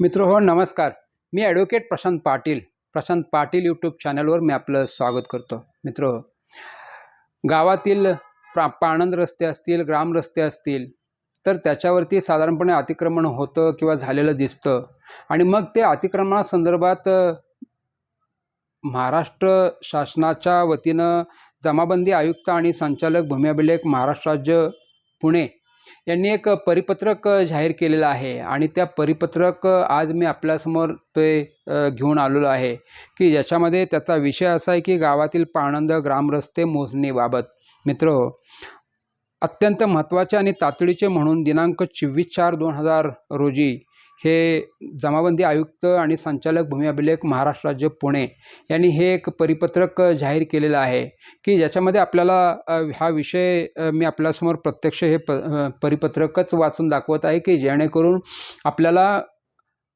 मित्र हो नमस्कार. मी ॲडव्होकेट प्रशांत पाटील. प्रशांत पाटील यूट्यूब चॅनलवर मी आपलं स्वागत करतो. मित्र हो गावातील प्रा पाणंद रस्ते असतील ग्राम रस्ते असतील तर त्याच्यावरती साधारणपणे अतिक्रमण होतं किंवा झालेलं दिसतं. आणि मग ते अतिक्रमणासंदर्भात महाराष्ट्र शासनाच्या वतीनं जमाबंदी आयुक्त आणि संचालक भूमी अभिलेख महाराष्ट्र राज्य पुणे यांनी एक परिपत्रक जाहीर केलेलं आहे. आणि त्या परिपत्रक आज मी आपल्यासमोर ते घेऊन आलेलो आहे की ज्याच्यामध्ये त्याचा विषय असा आहे की गावातील पाणंद ग्रामरस्ते मोजणीबाबत. मित्र अत्यंत महत्त्वाचे आणि तातडीचे म्हणून दिनांक चोवीस चार दोन हजार रोजी हे जमाबंदी आयुक्त आणि संचालक भूमी अभिलेख महाराष्ट्र राज्य पुणे यांनी हे एक परिपत्रक जाहीर केलेलं आहे की ज्याच्यामध्ये आपल्याला हा विषय मी आपल्यासमोर प्रत्यक्ष हे प परिपत्रकच वाचून दाखवत आहे की जेणेकरून आपल्याला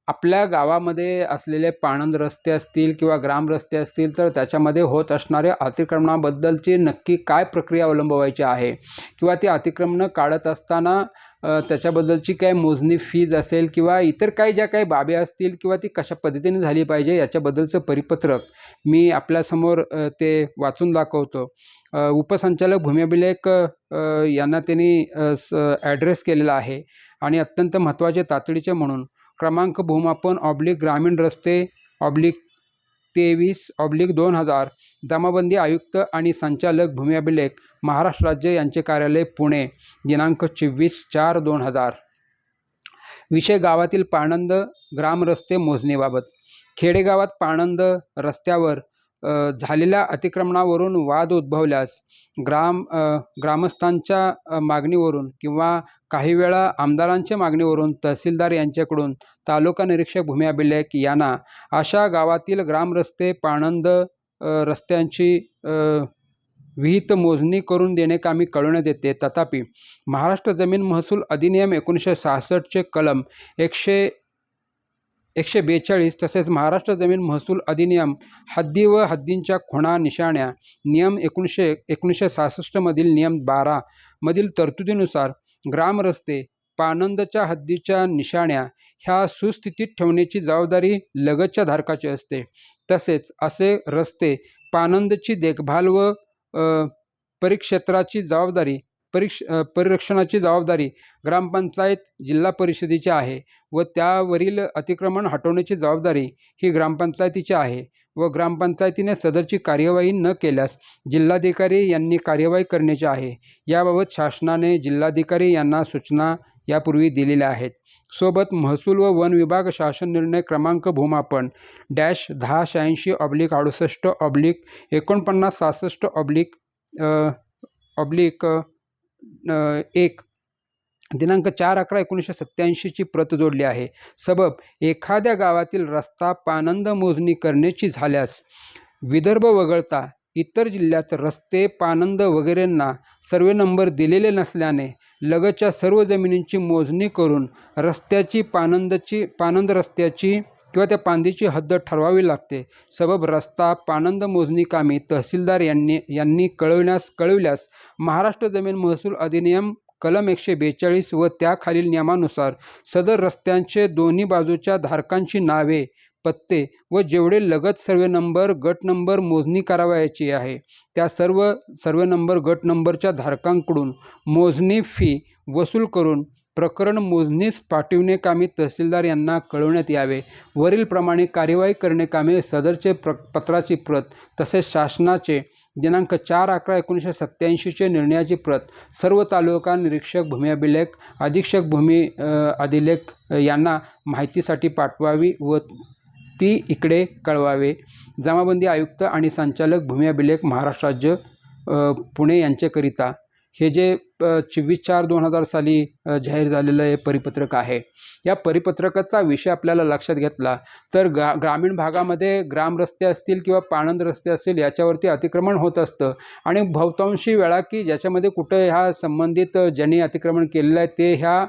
आपल्या गावामध्ये असलेले पाणंद रस्ते असतील किंवा ग्राम रस्ते असतील तर त्याच्यामध्ये होत असणाऱ्या अतिक्रमणाबद्दलची नक्की काय प्रक्रिया अवलंबवायची आहे किंवा ती अतिक्रमणं काढत असताना त्याच्याबद्दलची काय मोजणी फीज असेल किंवा इतर काही ज्या काही बाबी असतील किंवा ती कशा पद्धतीने झाली पाहिजे याच्याबद्दलचं परिपत्रक मी आपल्यासमोर ते वाचून दाखवतो. उपसंचालक भूमी अभिलेख यांना त्यांनी स ॲड्रेस केलेला आहे आणि अत्यंत महत्त्वाचे तातडीचे म्हणून क्रमांक भूमापन ऑब्लिक ग्रामीण रस्ते ऑब्लिक तेवीस ऑब्लिक दोन हजार. दमाबंदी आयुक्त आणि संचालक भूमी अभिलेख महाराष्ट्र राज्य यांचे कार्यालय पुणे दिनांक चोवीस चार दोन हजार. विषय गावातील पाणंद ग्रामरस्ते मोजणीबाबत. खेडेगावात पाणंद रस्त्यावर झालेल्या अतिक्रमणावरून वाद उद्भवल्यास ग्राम ग्रामस्थांच्या मागणीवरून किंवा काही वेळा आमदारांच्या मागणीवरून तहसीलदार यांच्याकडून तालुका निरीक्षक भूमी अभिलेख यांना अशा गावातील ग्रामरस्ते पाणंद रस्त्यांची विहित मोजणी करून देणेकामी कळवण्यात येते. तथापि महाराष्ट्र जमीन महसूल अधिनियम एकोणीसशे सहासष्टचे कलम एकशे एकशे बेचाळीस तसेच महाराष्ट्र जमीन महसूल अधिनियम हद्दी व हद्दींच्या खुणा निशाण्या नियम एकोणीसशे एकोणीसशे सहासष्टमधील नियम बारा मधील तरतुदीनुसार ग्रामरस्ते पानंदच्या हद्दीच्या निशाण्या ह्या सुस्थितीत ठेवण्याची जबाबदारी लगतच्या धारकाची असते. तसेच असे रस्ते पानंदची देखभाल व परिक्षेत्राची जबाबदारी परिक्ष परिरक्षणाची जबाबदारी ग्रामपंचायत जिल्हा परिषदेची आहे व त्यावरील अतिक्रमण हटवण्याची जबाबदारी ही ग्रामपंचायतीची आहे व ग्रामपंचायतीने सदरची कार्यवाही न केल्यास जिल्हाधिकारी यांनी कार्यवाही करण्याची आहे. याबाबत शासनाने जिल्हाधिकारी यांना सूचना यापूर्वी दिलेल्या आहेत. सोबत महसूल व वन विभाग शासन निर्णय क्रमांक भूमापन डॅश दहा शहाऐंशी ऑब्लिक अडुसष्ट ऑब्लिक एकोणपन्नास सहासष्ट ऑब्लिक ऑब्लिक एक. दिनांक चार अकरा एकोणीसशे सत्त्याऐंशीची प्रत जोडली आहे. सबब एखाद्या गावातील रस्ता पानंद मोजणी करण्याची झाल्यास विदर्भ वगळता इतर जिल्ह्यात रस्ते पानंद वगैरेंना सर्वे नंबर दिलेले नसल्याने लगतच्या सर्व जमिनींची मोजणी करून रस्त्याची पानंदची पानंद रस्त्याची किंवा त्या पांदीची हद्द ठरवावी लागते. सबब रस्ता पानंद मोजणी कामे तहसीलदार यांनी यांनी कळविण्यास कळविल्यास महाराष्ट्र जमीन महसूल अधिनियम कलम एकशे बेचाळीस व त्याखालील नियमानुसार सदर रस्त्यांचे दोन्ही बाजूच्या धारकांची नावे पत्ते व जेवढे लगत सर्वे नंबर गट नंबर मोजणी करावयाची आहे. त्या सर्व सर्वे नंबर गट नंबरच्या धारकांकडून मोजणी फी वसूल करून प्रकरण मोजणीस पाठविणे कामी तहसीलदार यांना कळवण्यात यावे. वरीलप्रमाणे कार्यवाही करणे कामे सदरचे प्र पत्राची प्रत तसेच शासनाचे दिनांक चार अकरा एकोणीसशे सत्त्याऐंशीचे निर्णयाची प्रत सर्व तालुका निरीक्षक भूमी अभिलेख अधीक्षक भूमी अधिलेख यांना माहितीसाठी पाठवावी व ती इकडे कळवावे. जमाबंदी आयुक्त आणि संचालक भूमी अभिलेख महाराष्ट्र राज्य पुणे यांच्याकरिता हे जे चोवीस चार दोन हजार साली जाहीर झालेलं हे परिपत्रक आहे. या परिपत्रकाचा विषय आपल्याला लक्षात घेतला तर गा ग्रामीण भागामध्ये ग्रामरस्ते असतील किंवा पाणंद रस्ते असतील याच्यावरती अतिक्रमण होत असतं. आणि बहुतांशी वेळा की ज्याच्यामध्ये कुठं ह्या संबंधित ज्यांनी अतिक्रमण केलेलं आहे ते ह्या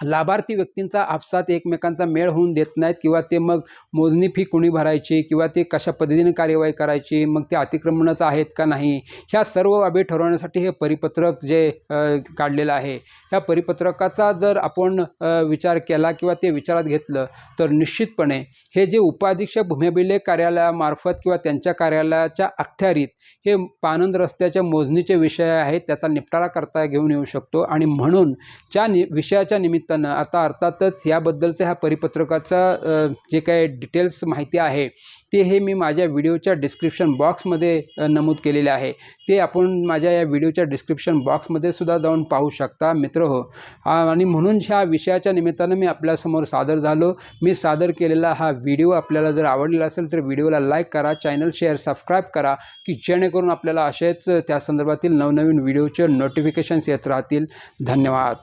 लाभार्थी व्यक्तींचा आपसात एकमेकांचा मेळ होऊन देत नाहीत किंवा ते मग मोजणी फी कुणी भरायची किंवा ते कशा पद्धतीने कार्यवाही करायची मग ते अतिक्रमणाचं आहेत का नाही ह्या सर्व बाबी ठरवण्यासाठी हे परिपत्रक जे काढलेलं आहे. ह्या परिपत्रकाचा जर आपण विचार केला किंवा ते विचारात घेतलं तर निश्चितपणे हे जे उपाधीक्षक भूमिअभिलेख कार्यालयामार्फत किंवा त्यांच्या कार्यालयाच्या अखत्यारीत हे पानंद रस्त्याच्या मोजणीचे विषय आहेत त्याचा निपटारा करता घेऊन येऊ शकतो आणि म्हणून ज्या नि विषयाच्या निमित्त निमित्तानं आता अर्थातच याबद्दलचं ह्या परिपत्रकाचा जे काही डिटेल्स माहिती आहे ते हे मी माझ्या व्हिडिओच्या डिस्क्रिप्शन बॉक्समध्ये नमूद केलेले आहे. ते आपण माझ्या या व्हिडिओच्या डिस्क्रिप्शन बॉक्समध्ये सुद्धा जाऊन पाहू शकता मित्र हो. आणि म्हणून ह्या विषयाच्या निमित्तानं मी आपल्यासमोर सादर झालो. मी सादर केलेला हा व्हिडिओ आपल्याला जर आवडलेला असेल तर व्हिडिओला लाईक करा चॅनल शेअर सबस्क्राईब करा की जेणेकरून आपल्याला असेच त्या संदर्भातील नवनवीन व्हिडिओचे नोटिफिकेशन्स येत राहतील. धन्यवाद.